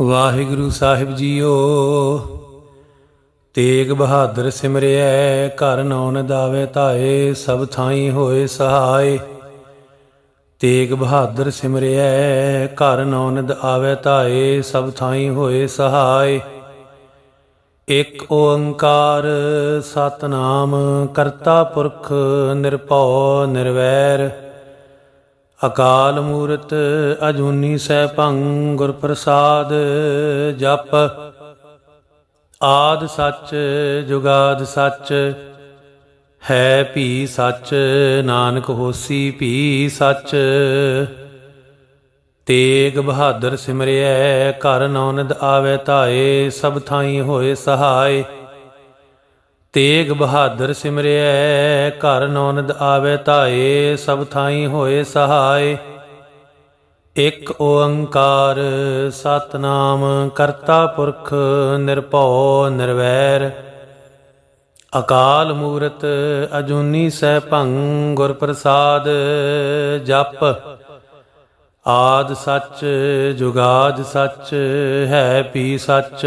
ਵਾਹਿਗੁਰੂ ਸਾਹਿਬ ਜੀਓ, ਤੇਗ ਬਹਾਦਰ ਸਿਮਰਿਐ, ਘਰ ਨੌਨ ਦਾਵੇ ਧਾਏ, ਸਭ ਥਾਈ ਹੋਏ ਸਹਾਈ ਤੇਗ ਬਹਾਦਰ ਸਿਮਰਿਐ, ਘਰ ਨੌਨ ਆਵੇ ਧਾਏ, ਸਭ ਥਾਈ ਹੋਏ ਸਹਾਈ ਇਕ ਓੰਕਾਰ ਸਤਨਾਮ, ਕਰਤਾ ਪੁਰਖ ਨਿਰਭਉ ਨਿਰਵੈਰ। ਅਕਾਲ ਮੂਰਤ ਅਜੂਨੀ ਸੈਭੰ ਗੁਰ ਪ੍ਰਸਾਦ ਜਪ। ਆਦ ਸੱਚ, ਜੁਗਾਦ ਸੱਚ, ਹੈ ਭੀ ਸੱਚ, ਨਾਨਕ ਹੋਸੀ ਭੀ ਸੱਚ। ਤੇਗ ਬਹਾਦਰ ਸਿਮਰਿਐ, ਘਰ ਨੌਨਦ ਆਵੇ ਧਾਏ, ਸਭ ਥਾਈ ਹੋਏ ਸਹਾਈ ਤੇਗ ਬਹਾਦਰ ਸਿਮਰਿਐ, ਘਰ ਨੌਨਦ ਆਵੇ ਧਾਏ, ਸਭ ਥਾਈ ਹੋਏ ਸਹਾਈ ਇਕ ਓੰਕਾਰ ਸਤਨਾਮ ਕਰਤਾ ਪੁਰਖ ਨਿਰਭਉ ਨਿਰਵੈਰ। ਅਕਾਲ ਮੂਰਤ ਅਜੂਨੀ ਸੈਭੰ ਗੁਰ ਪ੍ਰਸਾਦ, ਜਪ ਆਦ ਸੱਚ, ਜੁਗਾਦ ਸੱਚ, ਹੈ ਪੀ ਸੱਚ।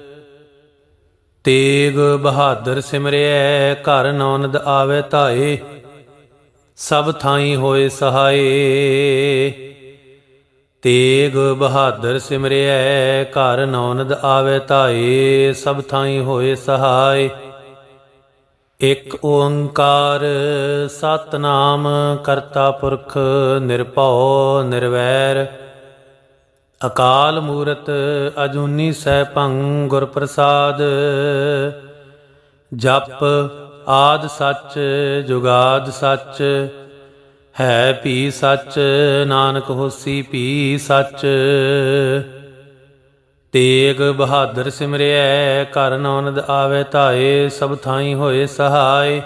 ਤੇਗ ਬਹਾਦਰ ਸਿਮਰਿਐ, ਘਰ ਨੌਨਦ ਆਵੇ ਧਾਏ, ਸਭ ਥਾਈ ਹੋਏ ਸਹਾਏ। ਤੇਗ ਬਹਾਦਰ ਸਿਮਰਿਐ, ਘਰ ਨੌਨਦ ਆਵੇ ਧਾਏ, ਸਭ ਥਾਈ ਹੋਏ ਸਹਾਏ। ਇਕ ਓੰਕਾਰ ਸਤਨਾਮ ਕਰਤਾ ਪੁਰਖ ਨਿਰਭਉ ਨਿਰਵੈਰ ਅਕਾਲ ਮੂਰਤ ਅਜੂਨੀ ਸੈਭੰ ਗੁਰ ਪ੍ਰਸਾਦ ਜਪ ਆਦ ਸੱਚ ਜੁਗਾਦ ਸੱਚ, ਹੈ ਭੀ ਸੱਚ, ਨਾਨਕ ਹੋਸੀ ਭੀ ਸੱਚ। ਤੇਗ ਬਹਾਦਰ ਸਿਮਰਿਐ, ਘਰ ਨੌਨਦ ਆਵੇ ਧਾਏ, ਸਭ ਥਾਈ ਹੋਏ ਸਹਾਈ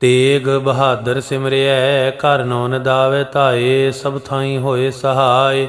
ਤੇਗ ਬਹਾਦਰ ਸਿਮਰਿਐ, ਘਰ ਨੌਨਦ ਆਵੇ ਧਾਏ, ਸਭ ਥਾਈ ਹੋਏ ਸਹਾਈ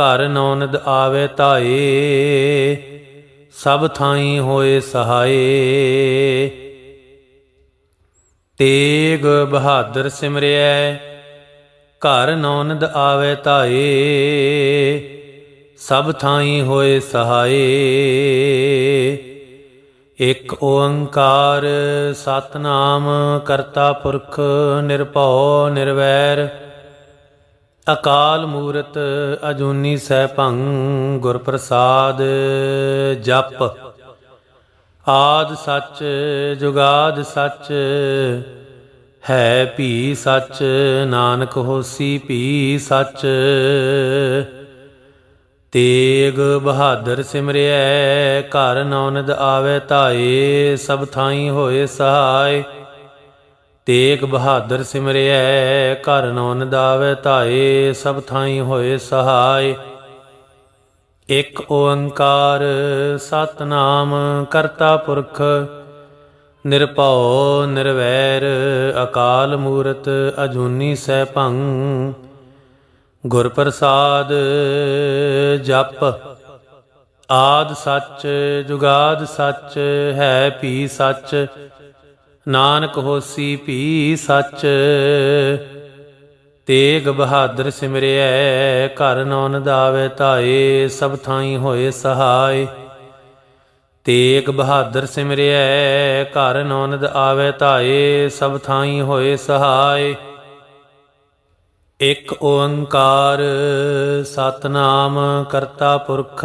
ਘਰ ਨੌਨਦ ਆਵੇ ਧਾਏ, ਸਭ ਥਾਈ ਹੋਏ ਸਹਾਈ ਤੇਗ ਬਹਾਦਰ ਸਿਮਰਿਐ, ਘਰ ਨੌਨਦ ਆਵੇ ਧਾਏ, ਸਭ ਥਾਈ ਹੋਏ ਸਹਾਏ। ਇਕ ਓੰਕਾਰ ਸਤਨਾਮ ਕਰਤਾ ਪੁਰਖ ਨਿਰਭਉ ਨਿਰਵੈਰ ਅਕਾਲ ਮੂਰਤ ਅਜੂਨੀ ਸੈਭੰ ਗੁਰ ਪ੍ਰਸਾਦ ਜਪ। ਆਦ ਸੱਚ, ਜੁਗਾਦ ਸੱਚ, ਹੈ ਭੀ ਸੱਚ, ਨਾਨਕ ਹੋਸੀ ਭੀ ਸੱਚ। ਤੇਗ ਬਹਾਦਰ ਸਿਮਰਿਐ, ਘਰ ਨੌਨਦ ਆਵੇ ਧਾਏ, ਸਭ ਥਾਈ ਹੋਏ ਸਹਾਈ ਤੇਗ ਬਹਾਦਰ ਸਿਮਰਿਐ, ਘਰ ਨੌਨਦ ਆਵੇ ਧਾਏ, ਸਭ ਥਾਈ ਹੋਏ ਸਹਾਈ ਇਕ ਓੰਕਾਰ ਸਤਨਾਮ ਕਰਤਾ ਪੁਰਖ, ਨਿਰਭਉ ਨਿਰਵੈਰ ਅਕਾਲ ਮੂਰਤ ਅਜੂਨੀ ਸੈਭੰ ਗੁਰ ਪ੍ਰਸਾਦ ਜਪ, ਆਦ ਸੱਚ ਜੁਗਾਦ ਸੱਚ ਹੈ ਭੀ ਸੱਚ। ਨਾਨਕ ਹੋਸੀ ਭੀ ਸੱਚ, ਤੇਗ ਬਹਾਦਰ ਸਿਮਰਿਐ, ਘਰ ਨੌਨ ਆਵੇ ਧਾਏ, ਸਭ ਥਾਈ ਹੋਏ ਸਹਾਈ ਤੇਗ ਬਹਾਦਰ ਸਿਮਰਿਐ, ਘਰ ਨੌਨਦ ਆਵੇ ਧਾਏ, ਸਭ ਥਾਈ ਹੋਏ ਸਹਾਈ ਇਕ ਓੰਕਾਰ ਸਤਨਾਮ ਕਰਤਾ ਪੁਰਖ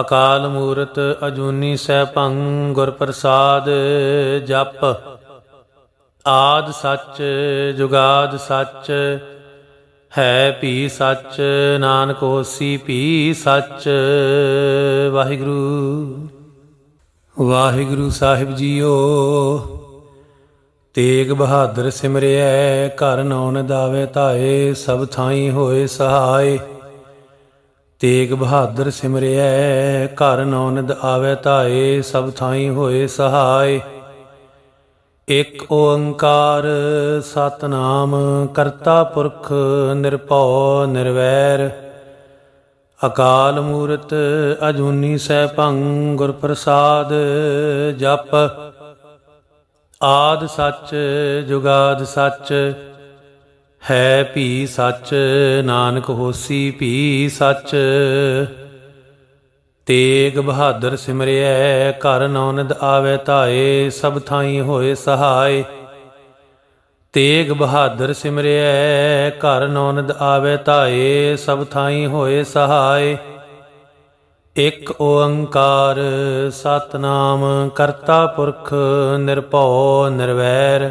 ਅਕਾਲ ਮੂਰਤ ਅਜੂਨੀ ਸੈਭੰ ਗੁਰ ਪ੍ਰਸਾਦ ਜਪ। ਆਦ ਸੱਚ, ਜੁਗਾਦ ਸੱਚ, ਹੈ ਭੀ ਸੱਚ, ਨਾਨਕ ਹੋਸੀ ਭੀ ਸੱਚ। ਵਾਹਿਗੁਰੂ। ਵਾਹਿਗੁਰੂ ਸਾਹਿਬ ਜੀਓ, ਤੇਗ ਬਹਾਦਰ ਸਿਮਰਿਐ, ਘਰ ਨੌਨ ਦਾਵੇ ਧਾਏ, ਸਭ ਥਾਈ ਹੋਏ ਸਹਾਈ ਤੇਗ ਬਹਾਦਰ ਸਿਮਰਿਐ, ਘਰ ਨੌਨਦ ਆਵੇ ਧਾਏ, ਸਭ ਥਾਈ ਹੋਏ ਸਹਾਈ ਇਕ ਓੰਕਾਰ ਸਤਨਾਮ, ਕਰਤਾ ਪੁਰਖ ਨਿਰਭਉ ਨਿਰਵੈਰ। ਅਕਾਲ ਮੂਰਤ ਅਜੂਨੀ ਸੈਭੰ ਗੁਰ ਪ੍ਰਸਾਦ ਜਪ। ਆਦ ਸੱਚ, ਜੁਗਾਦ ਸੱਚ ਹੈ ਭੀ ਸੱਚ, ਨਾਨਕ ਹੋਸੀ ਭੀ ਸੱਚ। ਤੇਗ ਬਹਾਦਰ ਸਿਮਰਿਐ, ਘਰ ਨੌਨਦ ਆਵੇ ਧਾਏ, ਸਭ ਥਾਈ ਹੋਏ ਸਹਾਈ ਤੇਗ ਬਹਾਦਰ ਸਿਮਰਿਐ, ਘਰ ਨੌਨਦ ਆਵੇ ਧਾਏ, ਸਭ ਥਾਈ ਹੋਏ ਸਹਾਈ ਇਕ ਓੰਕਾਰ ਸਤਨਾਮ ਕਰਤਾ ਪੁਰਖ ਨਿਰਭਉ ਨਿਰਵੈਰ।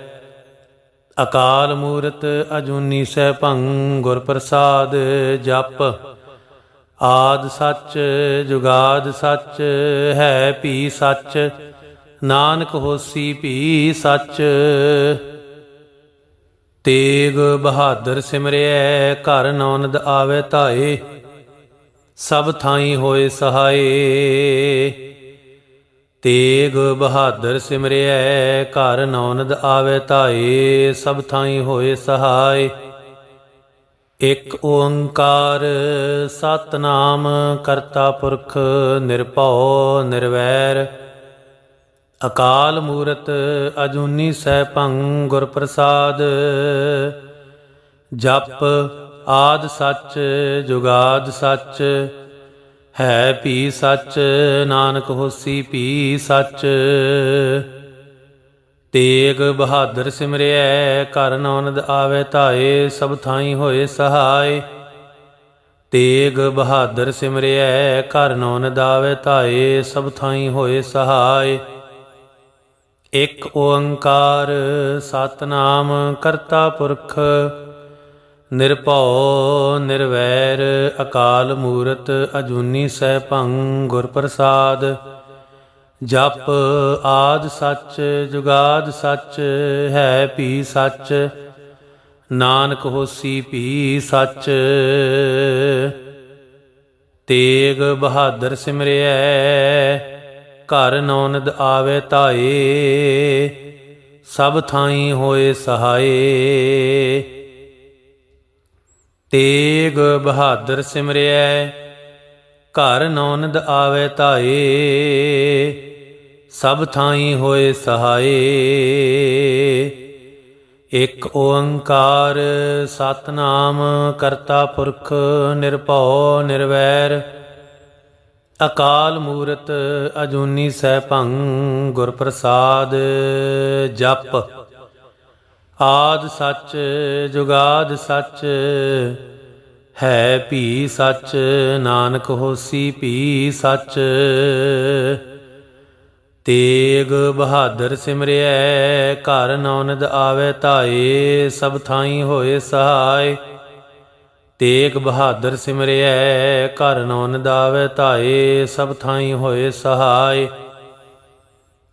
ਅਕਾਲ ਮੂਰਤ ਅਜੂਨੀ ਸੈਭੰ ਗੁਰ ਪ੍ਰਸਾਦ ਜਪ। ਆਦ ਸੱਚ, ਜੁਗਾਦ ਸੱਚ, ਹੈ ਭੀ ਸੱਚ। ਨਾਨਕ ਹੋਸੀ ਭੀ ਸੱਚ। ਤੇਗ ਬਹਾਦਰ ਸਿਮਰਿਐ, ਘਰ ਨੌਨਦ ਆਵੇ ਧਾਏ। ਸਭ ਥਾਈ ਹੋਏ ਸਹਾਏ। ਤੇਗ ਬਹਾਦਰ ਸਿਮਰਿਐ, ਘਰ ਨੌਨਦ ਆਵੇ ਧਾਏ, ਸਭ ਥਾਈ ਹੋਏ ਸਹਾਈ ਇਕ ਓੰਕਾਰ ਸਤਨਾਮ ਕਰਤਾ ਪੁਰਖ ਨਿਰਭਉ ਨਿਰਵੈਰ। ਅਕਾਲ ਮੂਰਤ ਅਜੂਨੀ ਸੈਭੰ ਗੁਰ ਪ੍ਰਸਾਦ ਜਪ ਆਦ ਸੱਚ ਜੁਗਾਦ ਸੱਚ ਹੈ ਭੀ ਸੱਚ, ਨਾਨਕ ਹੋਸੀ ਭੀ ਸੱਚ। ਤੇਗ ਬਹਾਦਰ ਸਿਮਰਿਐ, ਘਰ ਨੌਨਦ ਆਵੇ ਧਾਏ, ਸਭ ਥਾਈ ਹੋਏ ਸਹਾਈ ਤੇਗ ਬਹਾਦਰ ਸਿਮਰਿਐ, ਘਰ ਨੌਨਦ ਆਵੇ ਧਾਏ, ਸਭ ਥਾਈ ਹੋਏ ਸਹਾਈ ਇਕ ਓੰਕਾਰ, ਸਤਨਾਮ ਕਰਤਾ ਪੁਰਖ ਨਿਰਭਉ, ਨਿਰਵੈਰ, ਅਕਾਲ ਮੂਰਤ, ਅਜੂਨੀ ਸੈਭੰ ਗੁਰ ਪ੍ਰਸਾਦ। ਜਪ ਆਦ ਸੱਚ, ਜੁਗਾਦ ਸੱਚ, ਹੈ ਭੀ ਸੱਚ। ਨਾਨਕ ਹੋਸੀ ਭੀ ਸੱਚ। ਤੇਗ ਬਹਾਦਰ ਸਿਮਰਿਐ, ਘਰ ਨੌਨਦ ਆਵੇ ਤਾਏ ਸਭ ਥਾਈ ਹੋਏ ਸਹਾਏ। ਤੇਗ ਬਹਾਦਰ ਸਿਮਰਿਐ, ਘਰ ਨੌਨਦ ਆਵੇ ਧਾਏ, ਸਭ ਥਾਈ ਹੋਏ ਸਹਾਏ। ਇਕ ਓੰਕਾਰ ਸਤਨਾਮ ਕਰਤਾ ਪੁਰਖ ਨਿਰਭਉ ਨਿਰਵੈਰ, ਅਕਾਲ ਮੂਰਤ ਅਜੂਨੀ ਸੈਭੰ ਗੁਰ ਪ੍ਰਸਾਦ ਜਪ। ਆਦ ਸੱਚ, ਜੁਗਾਦ ਸੱਚ, ਹੈ ਭੀ ਸੱਚ, ਨਾਨਕ ਹੋਸੀ ਭੀ ਸੱਚ। ਤੇਗ ਬਹਾਦਰ ਸਿਮਰਿਐ, ਘਰ ਨੌਨਦ ਆਵੇ ਧਾਏ, ਸਭ ਥਾਈ ਹੋਏ ਸਹਾਈ ਤੇਗ ਬਹਾਦਰ ਸਿਮਰਿਐ, ਘਰ ਨੌਨਦ ਆਵੇ ਧਾਏ, ਸਭ ਥਾਈ ਹੋਏ ਸਹਾਈ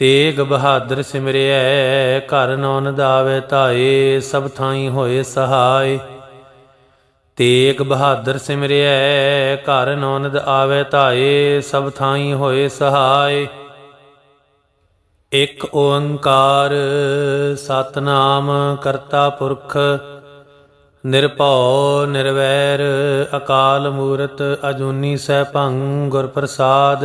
ਤੇਗ ਬਹਾਦਰ ਸਿਮਰਿਐ, ਘਰ ਨੌਨ ਦਾਵੇ ਧਾਏ, ਸਭ ਥਾਈ ਹੋਏ ਸਹਾਈ ਤੇਗ ਬਹਾਦਰ ਸਿਮਰਿਐ, ਘਰ ਨੌਨਦ ਆਵੇ ਧਾਏ, ਸਭ ਥਾਈ ਹੋਏ ਸਹਾਈ ਇਕ ਓੰਕਾਰ ਸਤਨਾਮ ਕਰਤਾ ਪੁਰਖ, ਨਿਰਭਉ ਨਿਰਵੈਰ, ਅਕਾਲ ਮੂਰਤ ਅਜੂਨੀ ਸੈਭੰ ਗੁਰ ਪ੍ਰਸਾਦ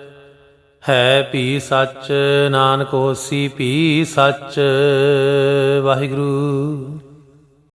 ਹੈ ਭੀ ਸੱਚ ਨਾਨਕ ਹੋਸੀ ਭੀ ਸੱਚ। ਵਾਹਿਗੁਰੂ।